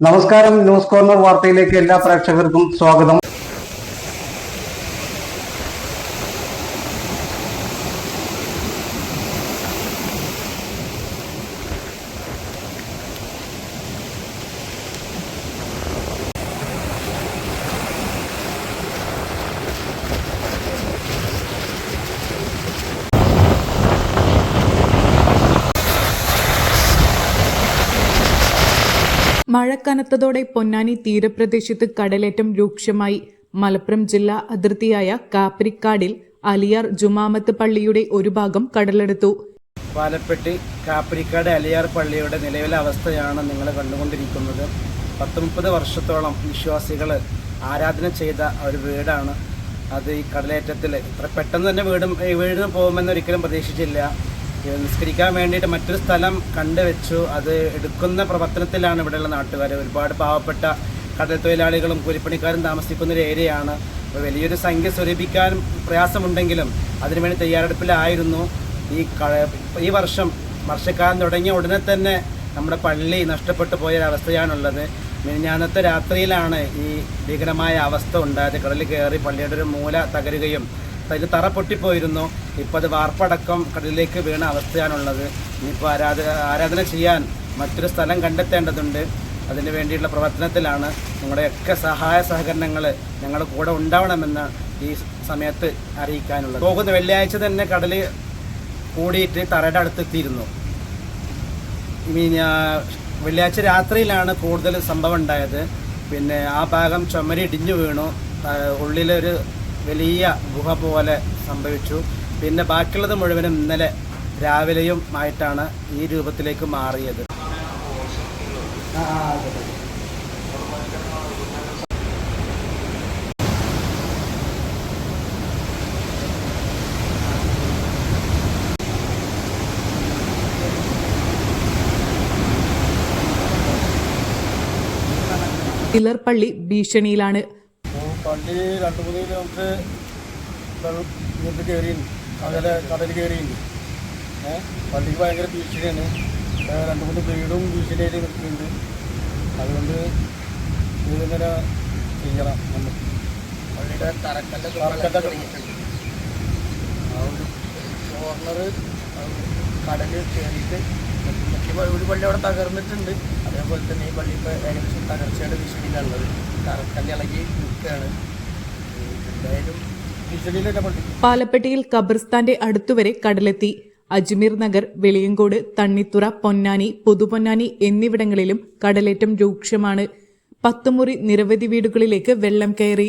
നമസ്കാരം news corner വാർത്തയിലേക്ക് എല്ലാ പ്രേക്ഷകർക്കും സ്വാഗതം. മഴ കനത്തതോടെ പൊന്നാനി തീരപ്രദേശത്ത് കടലേറ്റം രൂക്ഷമായി. മലപ്പുറം ജില്ലാ അതിർത്തിയായ കാപ്പരിക്കാടിൽ അലിയാർ ജുമാമത്ത് പള്ളിയുടെ ഒരു ഭാഗം കടലെടുത്തു. പാലപ്പെട്ടി കാപ്പരിക്കാട് അലിയാർ പള്ളിയുടെ നിലവിലെ അവസ്ഥയാണ് നിങ്ങൾ കണ്ടുകൊണ്ടിരിക്കുന്നത്. പത്ത് മുപ്പത് വർഷത്തോളം വിശ്വാസികൾ ആരാധന ചെയ്ത ഒരു വീടാണ്. അത് ഈ കടലേറ്റത്തിൽ ഇത്ര പെട്ടെന്ന് തന്നെ വീടും വീടിന് പോകുമെന്ന് ഒരിക്കലും പ്രതീക്ഷിച്ചില്ല. നിസ്കരിക്കാൻ വേണ്ടിയിട്ട് മറ്റൊരു സ്ഥലം കണ്ടുവച്ചു അത് എടുക്കുന്ന പ്രവർത്തനത്തിലാണ് ഇവിടെയുള്ള നാട്ടുകാർ. ഒരുപാട് പാവപ്പെട്ട കടൽ തൊഴിലാളികളും കൂലിപ്പണിക്കാരും താമസിക്കുന്ന ഒരു ഏരിയയാണ്. അപ്പോൾ വലിയൊരു സംഖ്യ സ്വരൂപിക്കാൻ പ്രയാസമുണ്ടെങ്കിലും അതിനുവേണ്ടി തയ്യാറെടുപ്പിലായിരുന്നു. ഈ ഈ വർഷം വർഷക്കാലം തുടങ്ങിയ ഉടനെ തന്നെ നമ്മുടെ പള്ളി നഷ്ടപ്പെട്ടു പോയ ഒരവസ്ഥയാണുള്ളത് മിനിഞ്ഞാന്നത്തെ രാത്രിയിലാണ് ഈ ഭീകരമായ അവസ്ഥ ഉണ്ടായത്. കടലിൽ കയറി പള്ളിയുടെ ഒരു മൂല തകരുകയും അതിൽ തറ പൊട്ടിപ്പോയിരുന്നു. ഇപ്പോൾ അത് വാർപ്പടക്കം കടലിലേക്ക് വീണ അവസ്ഥയാണുള്ളത്. ഇനിയിപ്പോൾ ആരാധ ആരാധന ചെയ്യാൻ മറ്റൊരു സ്ഥലം കണ്ടെത്തേണ്ടതുണ്ട്. അതിന് വേണ്ടിയുള്ള പ്രവർത്തനത്തിലാണ് നിങ്ങളുടെയൊക്കെ സഹായ സഹകരണങ്ങൾ ഞങ്ങളുടെ കൂടെ ഉണ്ടാവണമെന്ന് ഈ സമയത്ത് അറിയിക്കാനുള്ളത്. പോകുന്ന വെള്ളിയാഴ്ച തന്നെ കടൽ കൂടിയിട്ട് തറയുടെ അടുത്തെത്തിയിരുന്നു. വെള്ളിയാഴ്ച രാത്രിയിലാണ് കൂടുതൽ സംഭവം ഉണ്ടായത്. പിന്നെ ആ ഭാഗം ചുമരി ഇടിഞ്ഞു വീണു. ഉള്ളിലൊരു വലിയ ഗുഹ പോലെ സംഭവിച്ചു പിന്നെ ബാക്കിയുള്ളത് മുഴുവനും ഇന്നലെ രാവിലെയും ആയിട്ടാണ് ഈ രൂപത്തിലേക്ക് മാറിയത് ആ, ആ, അതെ. ചിലർ പള്ളി ഭീഷണിയിലാണ് പള്ളി രണ്ട് മൂന്ന് കിലോമീറ്റർ വെള്ളം ഇങ്ങോട്ട് കയറിയുണ്ട് കടല കടൽ കയറിയുണ്ട് ഏഹ് പള്ളിക്ക് ഭയങ്കര ഭീഷണിയാണ്. രണ്ട് മൂന്ന് വീടും ഭീഷണിയായിട്ട് നിൽക്കുന്നുണ്ട്. അതുകൊണ്ട് ഇതിങ്ങനെ ചെയ്യണം നമ്മൾ പള്ളിയുടെ തറക്കല്ല ആ ഒരു കോർണർ കടൽ കയറിയിട്ട് ഒരു പള്ളി അവിടെ തകർന്നിട്ടുണ്ട്. അതേപോലെ തന്നെ ഈ പള്ളി ഇപ്പോൾ ഏകദേശം തകർച്ചയുടെ ഭീഷണിയിലാണുള്ളത്. തറക്കല്ല് ഇളകി നിൽക്കുകയാണ്. പാലപ്പെട്ടിയിൽ ഖബർസ്ഥാന്റെ അടുത്തുവരെ കടലെത്തി. അജ്മീർ നഗർ വെളിയങ്കോട് തണ്ണിത്തുറ പൊന്നാനി പുതുപൊന്നാനി എന്നിവിടങ്ങളിലും കടലേറ്റം രൂക്ഷമാണ്. പത്തുമുറി നിരവധി വീടുകളിലേക്ക് വെള്ളം കയറി.